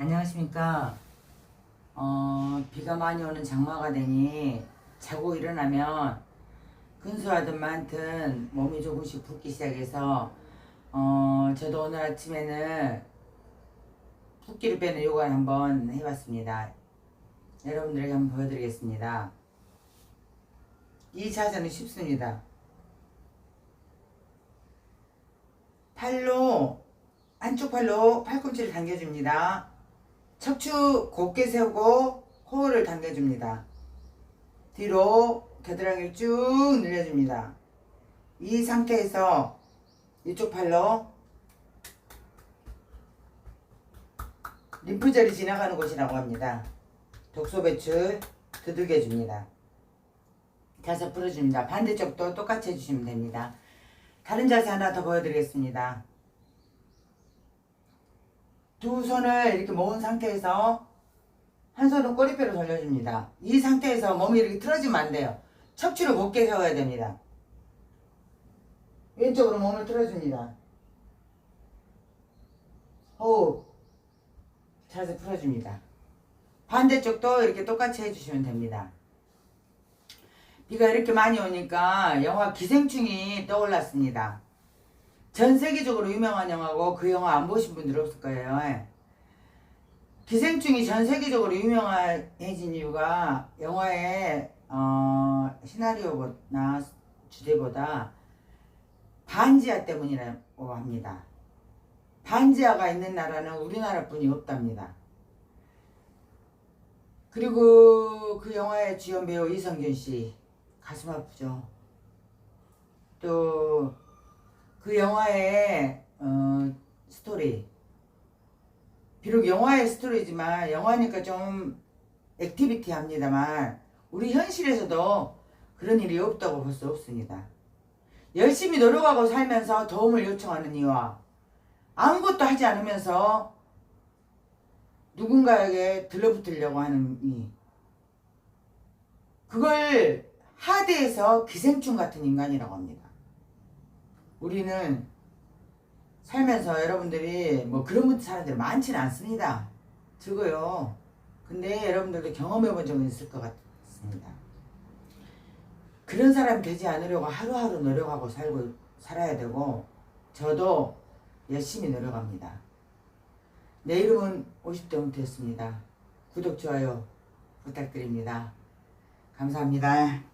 안녕하십니까. 어, 비가 많이 오는 장마가 되니 자고 일어나면 근수하든 많든 몸이 조금씩 붓기 시작해서 어, 저도 오늘 아침에는 붓기를 빼는 요가를 한번 해봤습니다. 여러분들에게 한번 보여드리겠습니다. 이 자세는 쉽습니다. 팔로 한쪽 팔로 팔꿈치를 당겨줍니다. 척추 곧게 세우고 코어를 당겨줍니다. 뒤로 겨드랑이를 쭉 늘려줍니다. 이 상태에서 이쪽 팔로 림프절이 지나가는 곳이라고 합니다. 독소 배출 두들겨 줍니다. 자세 풀어줍니다. 반대쪽도 똑같이 해주시면 됩니다. 다른 자세 하나 더 보여드리겠습니다. 두 손을 이렇게 모은 상태에서 한 손은 꼬리뼈로 돌려줍니다. 이 상태에서 몸이 이렇게 틀어지면 안 돼요. 척추를 곧게 세워야 됩니다. 왼쪽으로 몸을 틀어줍니다. 호흡. 자세 풀어줍니다. 반대쪽도 이렇게 똑같이 해주시면 됩니다. 비가 이렇게 많이 오니까 영화 기생충이 떠올랐습니다. 전 세계적으로 유명한 영화고 그 영화 안 보신 분들 없을 거예요. 예. 기생충이 전 세계적으로 유명해진 이유가 영화의 어, 시나리오나 주제보다 반지하 때문이라고 합니다. 반지하가 있는 나라는 우리나라뿐이 없답니다. 그리고 그 영화의 주연 배우 이성균 씨 가슴 아프죠. 또 그 영화의 어, 스토리 비록 영화의 스토리지만 영화니까 좀 액티비티 합니다만 우리 현실에서도 그런 일이 없다고 볼 수 없습니다. 열심히 노력하고 살면서 도움을 요청하는 이와 아무것도 하지 않으면서 누군가에게 들러붙으려고 하는 이 그걸 하드에서 기생충 같은 인간이라고 합니다. 우리는 살면서 여러분들이 뭐 그런 사람들 많지는 않습니다. 적어요. 근데 여러분들도 경험해 본 적은 있을 것 같습니다. 그런 사람 되지 않으려고 하루하루 노력하고 살고 살아야 되고 저도 열심히 노력합니다. 내 이름은 50대 ун트였습니다. 구독, 좋아요 부탁드립니다. 감사합니다.